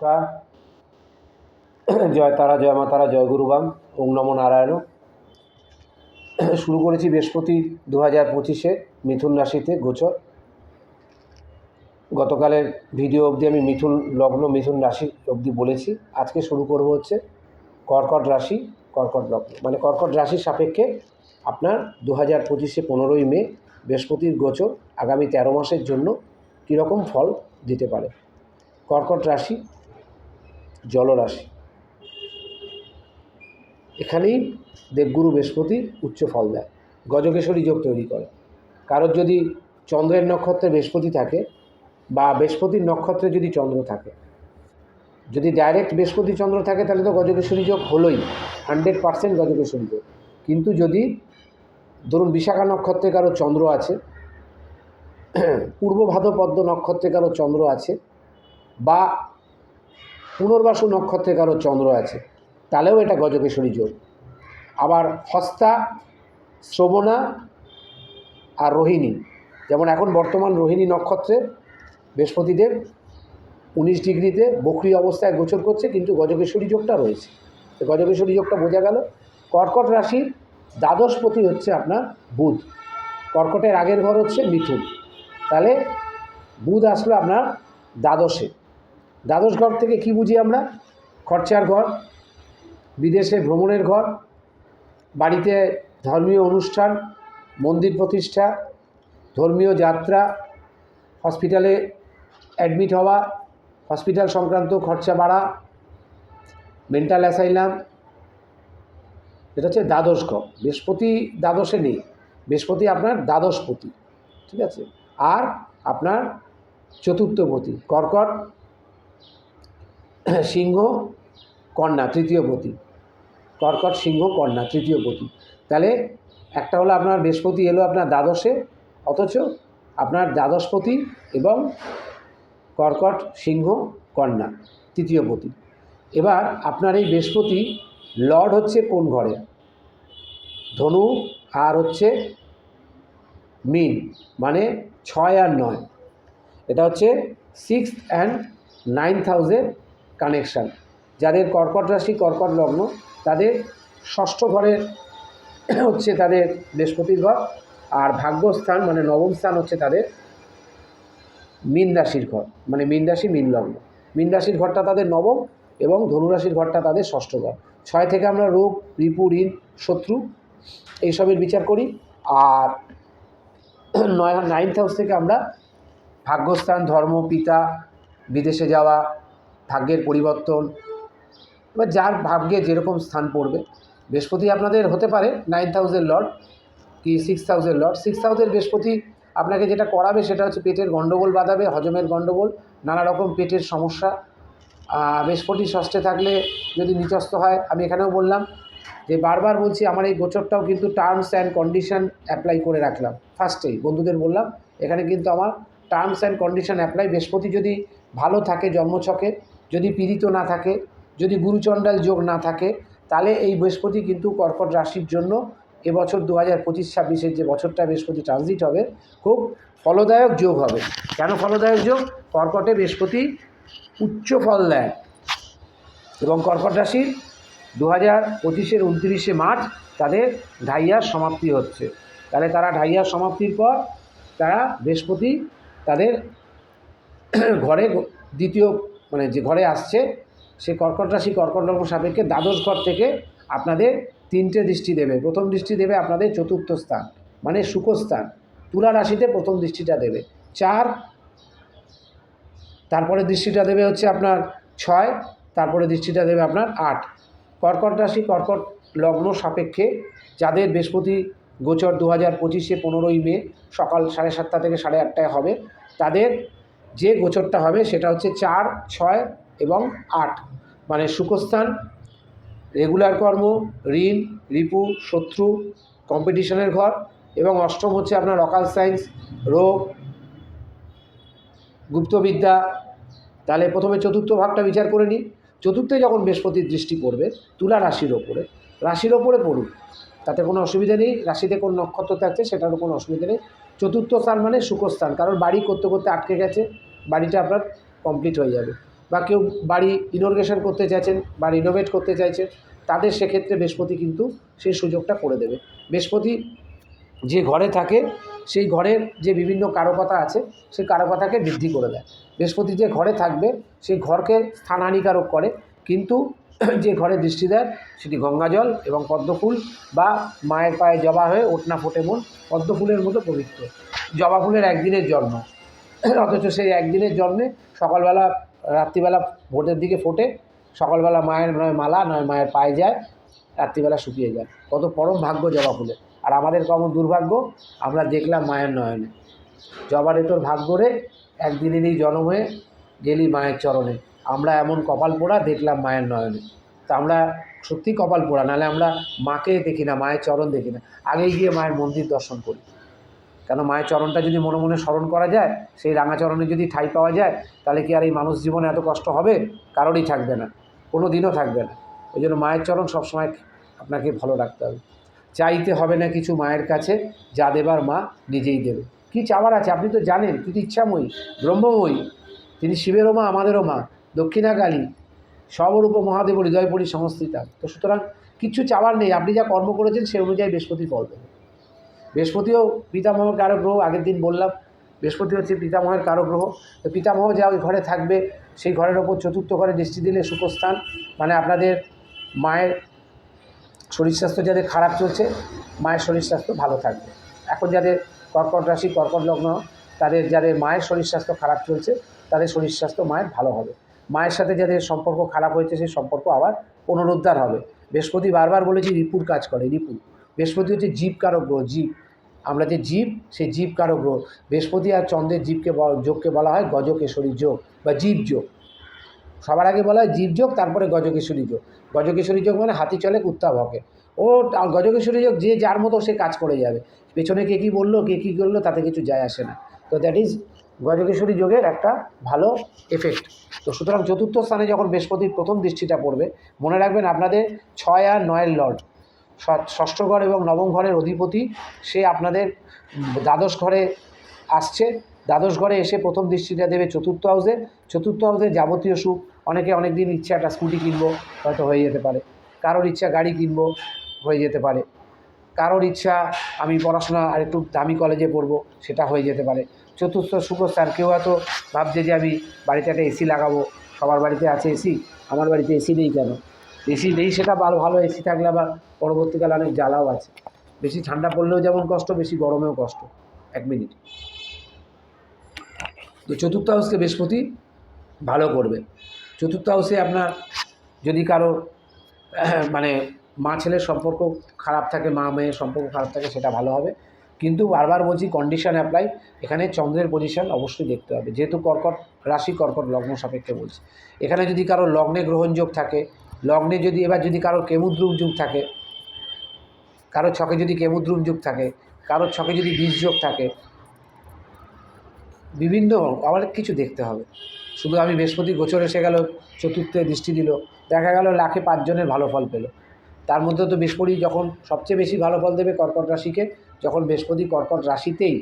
নমস্কার। জয় তারা, জয় মা তারা, জয় গুরুবাম ওম নমো নারায়ণ। শুরু করেছি বৃহস্পতি দু হাজার পঁচিশে মিথুন রাশিতে গোচর। গতকালের ভিডিও অবধি আমি মিথুন লগ্ন, মিথুন রাশি অবধি বলেছি। আজকে শুরু করব হচ্ছে কর্কট রাশি, কর্কট লগ্ন। মানে কর্কট রাশির সাপেক্ষে আপনার দু হাজার পঁচিশে পনেরোই মে বৃহস্পতির গোচর আগামী তেরো মাসের জন্য কীরকম ফল দিতে পারে? কর্কট রাশি জলরাশি। এখানেই দেবগুরু বৃহস্পতি উচ্চ ফল দেয়, গজকেশরী যোগ তৈরি করে। কারোর যদি চন্দ্রের নক্ষত্রে বৃহস্পতি থাকে বা বৃহস্পতির নক্ষত্রে যদি চন্দ্র থাকে, যদি ডাইরেক্ট বৃহস্পতি চন্দ্র থাকে, তাহলে তো গজকেশরী যোগ হলোই হান্ড্রেড পার্সেন্ট গজকেশরী যোগ। কিন্তু যদি ধরুন বিশাখা নক্ষত্রে কারও চন্দ্র আছে, পূর্ব ভাদ্রপদ্ম নক্ষত্রে কারও চন্দ্র আছে, বা পুনর্বাসু নক্ষত্রে কারও চন্দ্র আছে, তাহলেও এটা গজকেশরী যোগ। আবার হস্তা, শ্রবণা আর রোহিণী। যেমন এখন বর্তমান রোহিণী নক্ষত্রে বৃহস্পতিদেব উনিশ ডিগ্রিতে বকরি অবস্থায় গোচর করছে, কিন্তু গজকেশরী যোগটা রয়েছে। তো গজকেশরী যোগটা বোঝা গেল। কর্কট রাশির দ্বাদশপতি হচ্ছে আপনার বুধ। কর্কটের আগের ঘর হচ্ছে মিথুন। তাহলে বুধ আসলো আপনার দ্বাদশে। দ্বাদশ ঘর থেকে কি বুঝি আমরা? খরচার ঘর, বিদেশে ভ্রমণের ঘর, বাড়িতে ধর্মীয় অনুষ্ঠান, মন্দির প্রতিষ্ঠা, ধর্মীয় যাত্রা, হসপিটালে অ্যাডমিট হওয়া, হসপিটাল সংক্রান্ত খরচা বাড়া মেন্টাল অ্যাসাইলাম এটা হচ্ছে দ্বাদশ ঘর। বৃহস্পতি দ্বাদশে নেই, বৃহস্পতি আপনার দ্বাদশপতি ঠিক আছে? আর আপনার চতুর্থপতি কর্কট সিংহ, কন্যা, তৃতীয় পতি। কর্কট, সিংহ, কন্যা, তৃতীয় পতি। তাহলে একটা হলো আপনার বৃহস্পতি এলো আপনার দ্বাদশে, অথচ আপনার দ্বাদশপতি এবং কর্কট, সিংহ, কন্যা, তৃতীয় পতি। এবার আপনার এই বৃহস্পতি লর্ড হচ্ছে কোন ঘরে? ধনু, আর হচ্ছে মিন মানে ছয় আর নয়। এটা হচ্ছে six and nine thousand connection যাদের কর্কট রাশি, কর্কট লগ্ন, তাদের ষষ্ঠ ঘরের হচ্ছে তাদের বৃহস্পতির ঘর আর ভাগ্যস্থান মানে নবম স্থান হচ্ছে তাদের মীন রাশির ঘর মানে মীন রাশি, মীন লগ্ন। মীন রাশির ঘরটা তাদের নবম এবং ধনুরাশির ঘরটা তাদের ষষ্ঠ ঘর। ছয় থেকে আমরা রোগ, রিপু, ঋণ, শত্রু এইসবের বিচার করি আর নয় নাইন্থ হাউস থেকে আমরা ভাগ্যস্থান, ধর্ম, পিতা, বিদেশে যাওয়া ভাগ্যের পরিবর্তন এবার যার ভাগ্যে যেরকম স্থান পড়বে। বৃহস্পতি আপনাদের হতে পারে নাইন থাউজেন্ড লর্ড কি six thousand lord six thousand বৃহস্পতি আপনাকে যেটা করাবে সেটা হচ্ছে পেটের গণ্ডগোল বাঁধাবে, হজমের গণ্ডগোল নানা রকম পেটের সমস্যা। বৃহস্পতি ষষ্ঠে থাকলে যদি নিচস্থ হয়, আমি এখানেও বললাম যে বারবার বলছি আমার এই গোচরটাও কিন্তু টার্মস অ্যান্ড কন্ডিশন অ্যাপ্লাই করে রাখলাম। ফার্স্টেই বন্ধুদের বললাম, এখানে কিন্তু আমার টার্মস অ্যান্ড কন্ডিশন অ্যাপ্লাই বৃহস্পতি যদি ভালো থাকে জন্মছকে যদি পীড়িত না থাকে, যদি গুরুচণ্ডাল যোগ না থাকে, তাহলে এই বৃহস্পতি কিন্তু কর্কট রাশির জন্য এবছর দু হাজার পঁচিশ, ছাব্বিশের যে বছরটা বৃহস্পতি ট্রানজিট হবে, খুব ফলদায়ক যোগ হবে। কেন ফলদায়ক যোগ? কর্কটে বৃহস্পতি উচ্চ ফল দেয়। এবং কর্কট রাশির দু হাজার পঁচিশের উনত্রিশে মার্চ তাদের ঢাইয়ার সমাপ্তি হচ্ছে। তাহলে তারা ঢাইয়ার সমাপ্তির পর তারা বৃহস্পতি তাদের ঘরে দ্বিতীয় মানে যে ঘরে আসছে সে কর্কট রাশি কর্কট লগ্ন সাপেক্ষে দ্বাদশ ঘর থেকে আপনাদের তিনটে দৃষ্টি দেবে। প্রথম দৃষ্টি দেবে আপনাদের চতুর্থ স্থান মানে সুখস্থান। তুলা রাশিতে প্রথম দৃষ্টিটা দেবে। চার তারপরে দৃষ্টিটা দেবে হচ্ছে আপনার ছয় তারপরে দৃষ্টিটা দেবে আপনার আট। কর্কট রাশি, কর্কট লগ্ন সাপেক্ষে যাদের বৃহস্পতি গোচর দু হাজার পঁচিশে পনেরোই মে সকাল সাড়ে সাতটা থেকে সাড়ে আটটায় হবে, তাদের যে গোচরটা হবে সেটা হচ্ছে চার, ছয় এবং আট। মানে সুখস্থান, রেগুলার কর্ম, ঋণ, রিপু, শত্রু, কম্পিটিশনের ঘর এবং অষ্টম হচ্ছে আপনার অকাল সায়েন্স রোগ, গুপ্তবিদ্যা। তাহলে প্রথমে চতুর্থ ভাগটা বিচার করে নিই। চতুর্থে যখন বৃহস্পতির দৃষ্টি পড়বে, তুলা রাশির ওপরে রাশির ওপরে পড়ুক তাতে কোনো অসুবিধা নেই। রাশিতে কোন নক্ষত্র থাকছে সেটারও কোনো অসুবিধা নেই। চতুর্থ স্থান মানে সুখস্থান, কারণ বাড়ি করতে করতে আটকে গেছে, বাড়িটা আপনার কমপ্লিট হয়ে যাবে। বা কেউ বাড়ি ইনোগ্রেশন করতে চাইছেন বা রিনোভেট করতে চাইছেন, তাদের সেক্ষেত্রে বৃহস্পতি কিন্তু সেই সুযোগটা করে দেবে। বৃহস্পতি যে ঘরে থাকে, সেই ঘরের যে বিভিন্ন কারকতা আছে, সেই কারকতাকে বৃদ্ধি করে দেয়। বৃহস্পতি যে ঘরে থাকবে, সেই ঘরকে স্থানানিকারক করে, কিন্তু যে ঘরে দৃষ্টি দেয় সেটি গঙ্গাজল এবং পদ্মফুল বা মায়ের পায়ে জবা হয়ে ওটনা ফোটে মন পদ্মফুলের মতো পবিত্র। জবা ফুলের একদিনের জন্ম। অথচ সেই একদিনের জন্মে সকালবেলা, রাত্রিবেলা ভোটের দিকে ফোটে, সকালবেলা মায়ের নয় মালা, নয় মায়ের পায়ে যায়, রাত্রিবেলা শুকিয়ে যায়। কত পরম ভাগ্য জবা ফুলের আর আমাদের কেমন দুর্ভাগ্য, আমরা দেখলাম মায়ের নয়নে। জবারে তোর ভাগ্য রে, একদিনেরই জন্ম হয়ে গেলি মায়ের চরণে। আমরা এমন কপাল পোড়া দেখলাম মায়ের নয়নে। তা আমরা সত্যি কপাল পোড়া, নাহলে আমরা মাকে দেখি না, মায়ের চরণ দেখি না। আগেই গিয়ে মায়ের মন্দির দর্শন করি। কেন মায়ের চরণটা যদি মনে মনে স্মরণ করা যায়, সেই রাঙা চরণে যদি ঠাই পাওয়া যায়, তাহলে কি আর এই মানুষ জীবনে এত কষ্ট হবে? কারোরই থাকবে না কোনো দিনও থাকবে না। ওই জন্য মায়ের চরণ সবসময় আপনাকে ভালো রাখতে হবে। চাইতে হবে না কিছু মায়ের কাছে, যা দেবার মা নিজেই দেবে। কি চাওয়ার আছে? আপনি তো জানেন, কিন্তু ইচ্ছাময়ী, ব্রহ্মময়ী। তিনি শিবেরও মা, আমাদেরও মা। দক্ষিণাকালী সবরূপ মহাদেব হৃদয়পুরী সংস্থিতা তো সুতরাং কিচ্ছু চাওয়ার নেই, আপনি যা কর্ম করেছেন সে অনুযায়ী বৃহস্পতি ফল দেবে বৃহস্পতিও পিতামহের কারও গ্রহ আগের দিন বললাম, বৃহস্পতি হচ্ছে পিতামহের কারও গ্রহ তো পিতামহ যা ওই ঘরে থাকবে, সেই ঘরের ওপর চতুর্থ ঘরে দৃষ্টি দিলে সুখস্থান মানে আপনাদের মায়ের শরীর স্বাস্থ্য যাদের খারাপ চলছে, মায়ের শরীর স্বাস্থ্য ভালো থাকবে। এখন যাদের কর্কট রাশি, কর্কট লগ্ন, তাদের যাদের মায়ের শরীর স্বাস্থ্য খারাপ চলছে, তাদের শরীর স্বাস্থ্য মায়ের ভালো হবে। মায়ের সাথে যাদের সম্পর্ক খারাপ হয়েছে, সেই সম্পর্ক আবার পুনরুদ্ধার হবে। বৃহস্পতি বারবার বলেছি, রিপুর কাজ করে, রিপু। বৃহস্পতি হচ্ছে জীব কারক গ্রহ, জীব। আমরা যে জীব, সেই জীব কারক গ্রহ। বৃহস্পতি আর চন্দ্রের জীবকে যোগকে বলা হয় গজকেশরী যোগ বা জীব যোগ। সবার আগে বলা হয় জীব যোগ, তারপরে গজকেশরী যোগ। গজকেশরী যোগ মানে হাতি চলে, কুত্তা ভকে। ও গজকেশরী যোগ যে যার মতো সে কাজ করে যাবে। পেছনে কে কী বলল, কে কী করল, তাতে কিছু যায় আসে না। তো দ্যাট ইজ গজকেশরী যোগের একটা ভালো এফেক্ট তো সুতরাং চতুর্থ স্থানে যখন বৃহস্পতির প্রথম দৃষ্টিটা পড়বে, মনে রাখবেন আপনাদের ছয় আর নয়ের লর্ড ষষ্ঠ ঘর এবং নবম ঘরের অধিপতি, সে আপনাদের দ্বাদশ ঘরে আসছে। দ্বাদশ ঘরে এসে প্রথম দৃষ্টিটা দেবে চতুর্থ হাউসে চতুর্থ হাউসে যাবতীয় সুখ, অনেকে অনেক দিন ইচ্ছা একটা স্কুটি কিনবো, হয়তো হয়ে যেতে পারে। কারোর ইচ্ছা গাড়ি কিনবো, হয়ে যেতে পারে। কারোর ইচ্ছা আমি পড়াশোনা আর একটু দামি কলেজে পড়ব, সেটা হয়ে যেতে পারে। চতুর্থ সুখস্থান কেউ হয়তো ভাবছে যে আমি বাড়িতে একটা এসি লাগাবো। সবার বাড়িতে আছে এসি আমার বাড়িতে এসি নেই কেন? এসি নেই সেটা ভালো ভালো এসি থাকলে আবার পরবর্তীকালে অনেক জ্বালাও আছে। বেশি ঠান্ডা পড়লেও যেমন কষ্ট, বেশি গরমেও কষ্ট। এক মিনিট। তো চতুর্থ হাউসকে বৃহস্পতি ভালো করবে। চতুর্থ হাউসে আপনার যদি কারও মানে মা ছেলের সম্পর্ক খারাপ থাকে মা মেয়ের সম্পর্ক খারাপ থাকে, সেটা ভালো হবে। কিন্তু বারবার বলছি কন্ডিশন অ্যাপ্লাই এখানে চন্দ্রের পজিশন অবশ্যই দেখতে হবে। যেহেতু কর্কট রাশি, কর্কট লগ্ন সাপেক্ষে বলছি। এখানে যদি কারও লগ্নে গ্রহণযোগ থাকে, লগ্নে যদি, এবার যদি কারোর কেমুদ্রুম যুগ থাকে, কারও ছকে যদি কেমুদ্রুম যুগ থাকে কারোর ছকে যদি বীজ যোগ থাকে, বিভিন্ন আবার কিছু দেখতে হবে। শুধু আমি বৃহস্পতি গোচর এসে গেল, চতুর্থে দৃষ্টি দিল, দেখা গেল লাখে পাঁচজনের ভালো ফল পেল। তার মধ্যে তো বৃহস্পতি যখন সবচেয়ে বেশি ভালো ফল দেবে কর্কট রাশিকে যখন বৃহস্পতি কর্কট রাশিতেই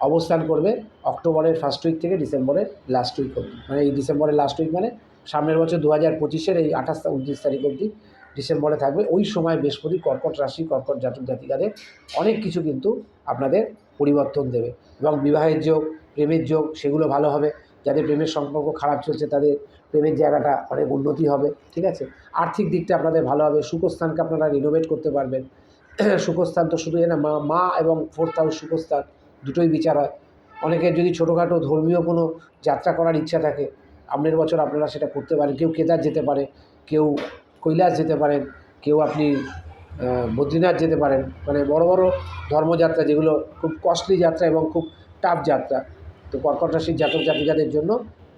অবস্থান করবে, অক্টোবরের ফার্স্ট উইক থেকে ডিসেম্বরের লাস্ট উইক অবধি। মানে এই ডিসেম্বরের লাস্ট উইক মানে সামনের বছর দু হাজার পঁচিশের এই আঠাশ উনত্রিশ তারিখ অবধি ডিসেম্বরে থাকবে। ওই সময় বৃহস্পতি কর্কট রাশি, কর্কট জাতক জাতিকাদের অনেক কিছু কিন্তু আপনাদের পরিবর্তন দেবে। এবং বিবাহের যোগ, প্রেমের যোগ, সেগুলো ভালো হবে। যাদের প্রেমের সম্পর্ক খারাপ চলছে, তাদের প্রেমের জায়গাটা অনেক উন্নতি হবে, ঠিক আছে? আর্থিক দিকটা আপনাদের ভালো হবে, সুখস্থানকে আপনারা রিনোভেট করতে পারবেন। সুখস্থান তো শুধু এ না, মা মা এবং ফোর্থ হাউস সুখস্থান দুটোই বিচার হয়। অনেকের যদি ছোটোখাটো ধর্মীয় কোনো যাত্রা করার ইচ্ছা থাকে, সামনের বছর আপনারা সেটা করতে পারেন। কেউ কেদার যেতে পারে, কেউ কৈলাস যেতে পারেন, কেউ আপনি বদ্রীনাথ যেতে পারেন। মানে বড় বড় ধর্মযাত্রা যেগুলো খুব কস্টলি যাত্রা এবং খুব টাফ যাত্রা। তো কর্কট রাশির জাতক জাতিকাদের জন্য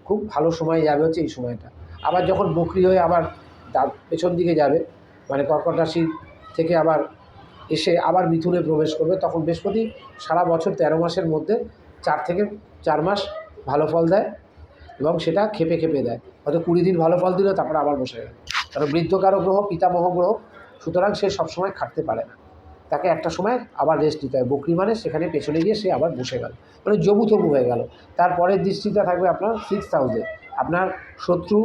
খুব ভালো সময় যাবে হচ্ছে এই সময়টা। আবার যখন বকরি হয়ে আবার তার পেছন দিকে যাবে মানে কর্কট রাশি থেকে আবার এসে আবার মিথুনে প্রবেশ করবে। তখন বৃহস্পতি সারা বছর তেরো মাসের মধ্যে চার থেকে চার মাস ভালো ফল দেয় এবং সেটা খেপে খেপে দেয়। হয়তো কুড়ি দিন ভালো ফল দিল, তারপরে আবার বসে গেল। কারণ বৃদ্ধকারক গ্রহ, পিতামহ গ্রহ, সুতরাং সে সবসময় খাটতে পারে না। তাকে একটা সময় আবার রেস্ট দিতে হয়। বকরি মানে সেখানে পেছনে গিয়ে সে আবার বসে গেল। মানে জবু তবু হয়ে গেল। তারপরের দৃষ্টিটা থাকবে আপনার সিক্স হাউসে আপনার শত্রু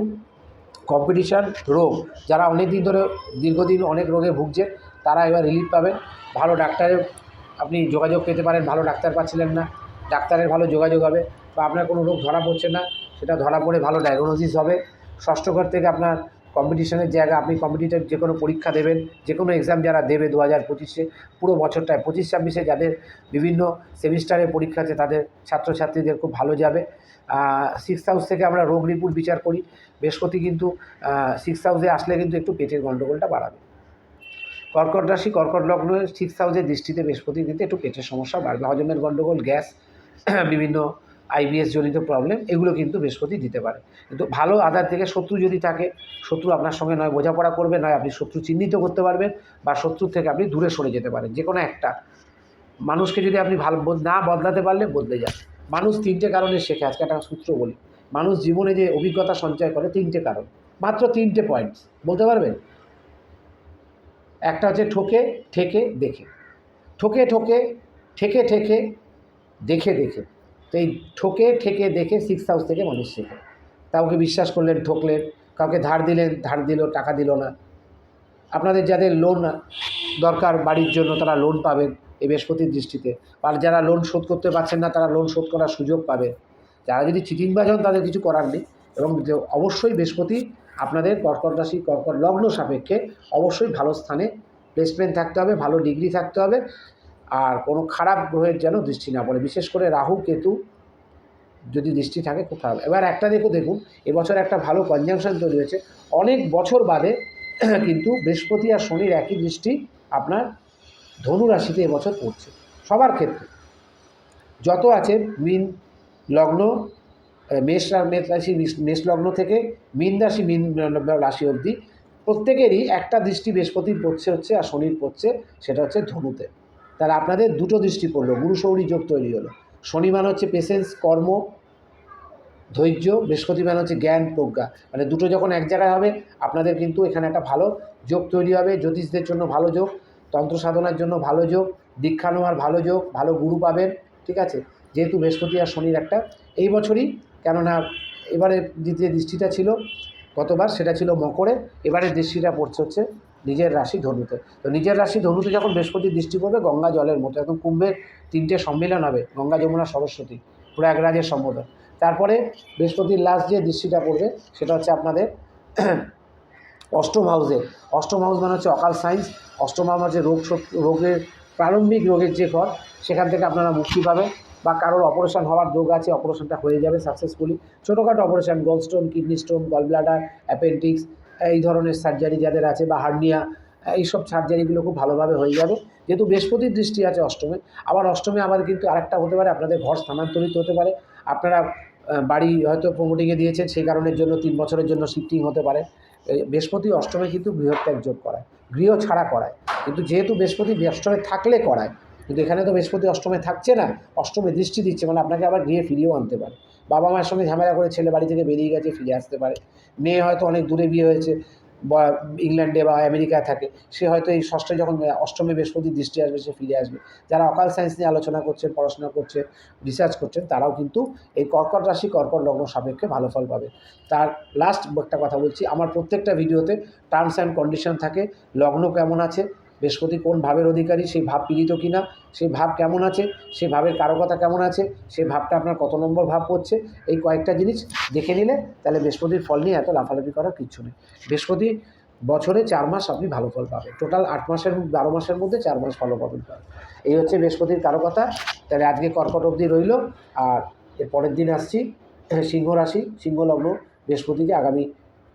কম্পিটিশান রোগ, যারা অনেক দিন ধরে, দীর্ঘদিন অনেক রোগে ভুগছে তারা এবার রিলিফ পাবেন। ভালো ডাক্তারের আপনি যোগাযোগ পেতে পারেন, ভালো ডাক্তার পাচ্ছিলেন না। ডাক্তারের ভালো যোগাযোগ হবে বা আপনার কোনো রোগ ধরা পড়ছে না, সেটা ধরা পড়ে ভালো ডায়াগনোসিস হবে। ষষ্ঠ ঘর থেকে আপনার কম্পিটিশনের জায়গা আপনি কম্পিটিটিভ যে কোনো পরীক্ষা দেবেন, যে কোনো এক্সাম যারা দেবে দু হাজার পঁচিশে, পুরো বছরটায় পঁচিশ ছাব্বিশে যাদের বিভিন্ন সেমিস্টারের পরীক্ষা আছে, তাদের ছাত্রছাত্রীদের খুব ভালো যাবে। সিক্স হাউস থেকে আমরা রোগ রিপোর্ট বিচার করি। বৃহস্পতি কিন্তু সিক্স হাউসে আসলে কিন্তু একটু পেটের গণ্ডগোলটা বাড়াবে। কর্কট রাশি, কর্কট লগ্ন সিক্স হাউসের দৃষ্টিতে বৃহস্পতি কিন্তু একটু পেটের সমস্যা, বাড়বে হজমের গণ্ডগোল গ্যাস, বিভিন্ন আইবিএস জনিত প্রবলেম এগুলো কিন্তু বৃহস্পতি দিতে পারে। কিন্তু ভালো আধার থেকে শত্রু যদি থাকে, শত্রু আপনার সঙ্গে নয়, বোঝাপড়া করবে, নয় আপনি শত্রু চিহ্নিত করতে পারবেন বা শত্রুর থেকে আপনি দূরে সরে যেতে পারেন যে কোনো একটা। মানুষকে যদি আপনি ভালো না বদলাতে পারলে বদলে যান। মানুষ তিনটে কারণে শেখে, আজকে একটা সূত্র বলি। মানুষ জীবনে যে অভিজ্ঞতা সঞ্চয় করে, তিনটে কারণ। মাত্র তিনটে পয়েন্টস বলতে পারবেন? একটা হচ্ছে ঠোকে, ঠেকে, দেখে। ঠোকে ঠোকে, ঠেকে ঠেকে, দেখে দেখে। তো এই ঠোকে, ঠেকে, দেখে সিক্স হাউস থেকে মানুষ শেখে। কাউকে বিশ্বাস করলেন, ঠকলেন, কাউকে ধার দিলেন, ধার দিল, টাকা দিল না। আপনাদের যাদের লোন দরকার বাড়ির জন্য, তারা লোন পাবেন এই বৃহস্পতির দৃষ্টিতে। আর যারা লোন শোধ করতে পারছেন না, তারা লোন শোধ করার সুযোগ পাবে যারা যদি চিটিংবাজ হন, তাদের কিছু করার নেই। এবং অবশ্যই বৃহস্পতি আপনাদের কর্কট রাশি, কর্কট লগ্ন সাপেক্ষে অবশ্যই ভালো স্থানে প্লেসমেন্ট থাকতে হবে, ভালো ডিগ্রি থাকতে হবে। আর কোনো খারাপ গ্রহের যেন দৃষ্টি না পড়ে। বিশেষ করে রাহু, কেতু যদি দৃষ্টি থাকে খুব খারাপ এবার একটা দেখো, দেখুন, এবছর একটা ভালো কনজাংশন তৈরি হয়েছে। অনেক বছর বাদে কিন্তু বৃহস্পতি আর শনির একই দৃষ্টি আপনার ধনু রাশিতে এবছর পড়ছে। সবার ক্ষেত্রে। যত আছে, মিন, লগ্ন মেষ মেষ রাশি, মেষ লগ্ন থেকে মিন রাশি মিন রাশি অবধি প্রত্যেকেরই একটা দৃষ্টি বৃহস্পতির পড়ছে হচ্ছে আর শনির পড়ছে সেটা হচ্ছে ধনুতে। তাহলে আপনাদের দুটো দৃষ্টি পড়ল, গুরু সৌরী যোগ তৈরি হলো। শনি মানে হচ্ছে পেশেন্স কর্ম, ধৈর্য, বৃহস্পতি মানে হচ্ছে জ্ঞান, প্রজ্ঞা। মানে দুটো যখন এক জায়গায় হবে, আপনাদের কিন্তু এখানে একটা ভালো যোগ তৈরি হবে, জ্যোতিষদের জন্য ভালো যোগ, তন্ত্র সাধনার জন্য ভালো যোগ দীক্ষা নেওয়ার ভালো যোগ, ভালো গুরু পাবেন, ঠিক আছে? যেহেতু বৃহস্পতি আর শনির একটা, এই বছরই কেননা এবারে দ্বিতীয় দৃষ্টিটা ছিল গতবার, সেটা ছিল মকরে এবারের দৃষ্টিটা পড়ছে হচ্ছে নিজের রাশি ধনুতে। তো নিজের রাশি ধনুতে যখন বৃহস্পতি দৃষ্টি পড়বে, গঙ্গা জলের মতো এখন কুম্ভের তিনটে সম্মেলন হবে, গঙ্গা, যমুনা, সরস্বতী, প্রয়াগরাজের সম্বোধন। তারপরে বৃহস্পতির লাস্ট যে দৃষ্টিটা পড়বে, সেটা হচ্ছে আপনাদের অষ্টম হাউসে অষ্টম হাউস মানে হচ্ছে অকাল সায়েন্স অষ্টম হাউস হচ্ছে রোগ রোগের, প্রারম্ভিক রোগের যে ঘর, সেখান থেকে আপনারা মুক্তি পাবেন। বা কারোর অপারেশন হওয়ার রোগ আছে অপারেশনটা হয়ে যাবে সাকসেসফুলি ছোটোখাটো operation gall stone kidney stone gall bladder appendix এই ধরনের সার্জারি যাদের আছে বা হার্নিয়া এইসব সার্জারিগুলো খুব ভালোভাবে হয়ে যাবে। যেহেতু বৃহস্পতির দৃষ্টি আছে অষ্টমে, আবার অষ্টমে আবার কিন্তু আরেকটা হতে পারে, আপনাদের ঘর স্থানান্তরিত হতে পারে। আপনারা বাড়ি হয়তো প্রমোটিংয়ে দিয়েছেন, সেই কারণের জন্য তিন বছরের জন্য শিফটিং হতে পারে। বৃহস্পতি অষ্টমে কিন্তু বৃহত্যাগ যোগ করায়, গৃহ ছাড়া করায়। কিন্তু যেহেতু বৃহস্পতি অষ্টমে থাকলে করায় কিন্তু এখানে তো বৃহস্পতি অষ্টমে থাকছে না, অষ্টমে দৃষ্টি দিচ্ছে মানে আপনাকে আবার গিয়ে ফিরিয়েও আনতে পারে। বাবা মায়ের সঙ্গে ঝামেলা করে ছেলে বাড়ি থেকে বেরিয়ে গেছে, ফিরে আসতে পারে। মেয়ে হয়তো অনেক দূরে বিয়ে হয়েছে, বা ইংল্যান্ডে বা আমেরিকায় থাকে, সে হয়তো এই ষষ্ঠে যখন অষ্টমে বৃহস্পতি দৃষ্টি আসবে, সে ফিরে আসবে। যারা অকাল সায়েন্স নিয়ে আলোচনা করছেন পড়াশোনা করছে রিসার্চ করছেন তারাও কিন্তু এই কর্কট রাশি, কর্কট লগ্ন সাপেক্ষে ভালো ফল পাবে। তার লাস্ট একটা কথা বলছি, আমার প্রত্যেকটা ভিডিওতে টার্মস অ্যান্ড কন্ডিশন থাকে, লগ্ন কেমন আছে বৃহস্পতি কোন ভাবের অধিকারী, সেই ভাব পীড়িত কিনা, সেই ভাব কেমন আছে, সেই ভাবের কারকতা কেমন আছে, সেই ভাবটা আপনার কত নম্বর ভাব পড়ছে, এই কয়েকটা জিনিস দেখে নিলে তাহলে বৃহস্পতির ফল নিয়ে এত লাফালাফি করার কিচ্ছু নেই। বৃহস্পতি বছরে চার মাস আপনি ভালো ফল পাবেন। টোটাল আট মাসের বারো মাসের মধ্যে চার মাস ভালো পাবেন। এই হচ্ছে বৃহস্পতির কারকতা। তাহলে আজকে কর্কট অবধি রইল। আর এর পরের দিন আসছি, সিংহ রাশি, সিংহ লগ্ন বৃহস্পতিকে আগামী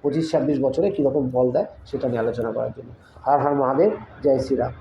পঁচিশ ছাব্বিশ বছরে কীরকম ফল দেয় সেটা নিয়ে আলোচনা করার জন্য। হর হর মহাদেব, জয় শ্রীরাম।